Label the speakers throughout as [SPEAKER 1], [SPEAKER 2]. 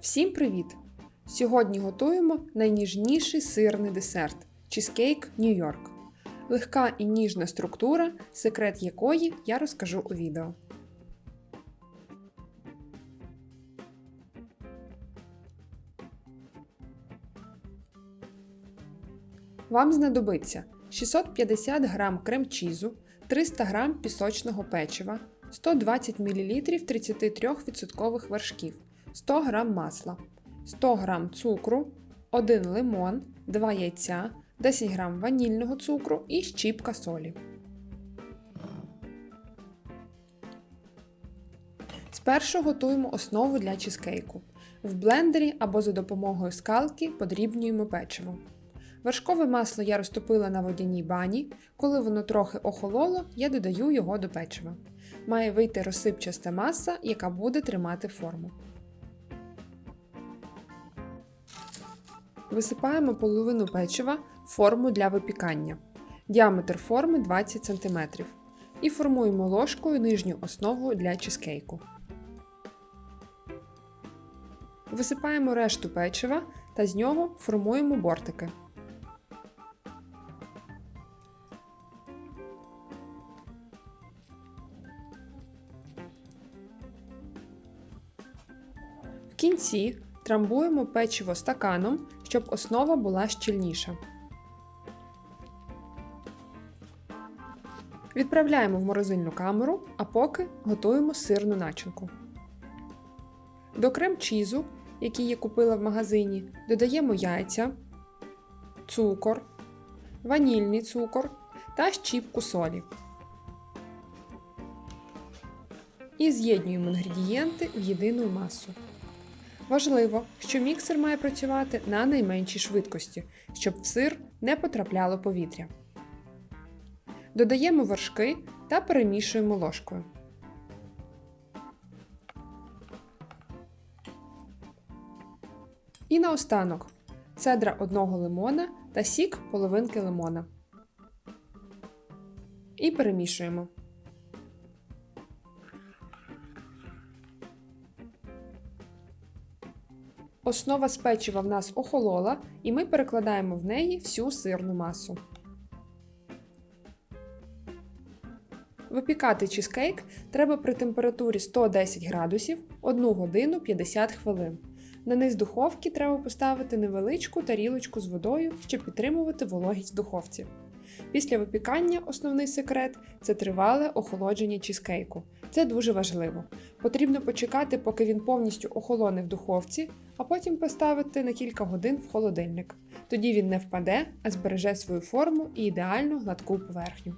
[SPEAKER 1] Всім привіт! Сьогодні готуємо найніжніший сирний десерт чизкейк Нью-Йорк. Легка і ніжна структура, секрет якої я розкажу у відео. Вам знадобиться 650 г крем-чізу, 300 г пісочного печива, 120 мл 33% вершків, 100 г масла, 100 г цукру, 1 лимон, 2 яйця, 10 г ванільного цукру і щіпка солі. Спершу готуємо основу для чизкейку. В блендері або за допомогою скалки подрібнюємо печиво. Вершкове масло я розтопила на водяній бані. Коли воно трохи охололо, я додаю його до печива. Має вийти розсипчаста маса, яка буде тримати форму. Висипаємо половину печива в форму для випікання. Діаметр форми 20 см. І формуємо ложкою нижню основу для чизкейку. Висипаємо решту печива та з нього формуємо бортики. В кінці трамбуємо печиво стаканом, щоб основа була щільніша. Відправляємо в морозильну камеру, а поки готуємо сирну начинку. До крем-чізу, який я купила в магазині, додаємо яйця, цукор, ванільний цукор та щіпку солі. І з'єднуємо інгредієнти в єдину масу. Важливо, що міксер має працювати на найменшій швидкості, щоб в сир не потрапляло повітря. Додаємо вершки та перемішуємо ложкою. І наостанок цедра одного лимона та сік половинки лимона. І перемішуємо. Основа з печива в нас охолола, і ми перекладаємо в неї всю сирну масу. Випікати чизкейк треба при температурі 110 градусів 1 годину 50 хвилин. На низ духовки треба поставити невеличку тарілочку з водою, щоб підтримувати вологість в духовці. Після випікання основний секрет це тривале охолодження чизкейку. Це дуже важливо. Потрібно почекати, поки він повністю охолоне в духовці, а потім поставити на кілька годин в холодильник. Тоді він не впаде, а збереже свою форму і ідеальну гладку поверхню.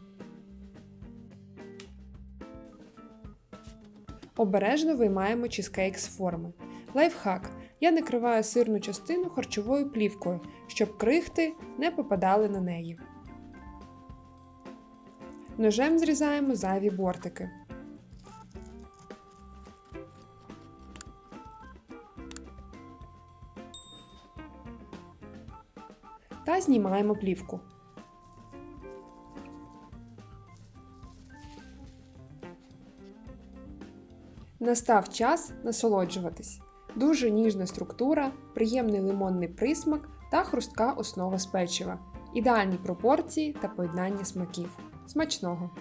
[SPEAKER 1] Обережно виймаємо чизкейк з форми. Лайфхак. Я накриваю сирну частину харчовою плівкою, щоб крихти не попадали на неї. Ножем зрізаємо зайві бортики. Та знімаємо плівку. Настав час насолоджуватись. Дуже ніжна структура, приємний лимонний присмак та хрустка основа з печива. Ідеальні пропорції та поєднання смаків. Смачного!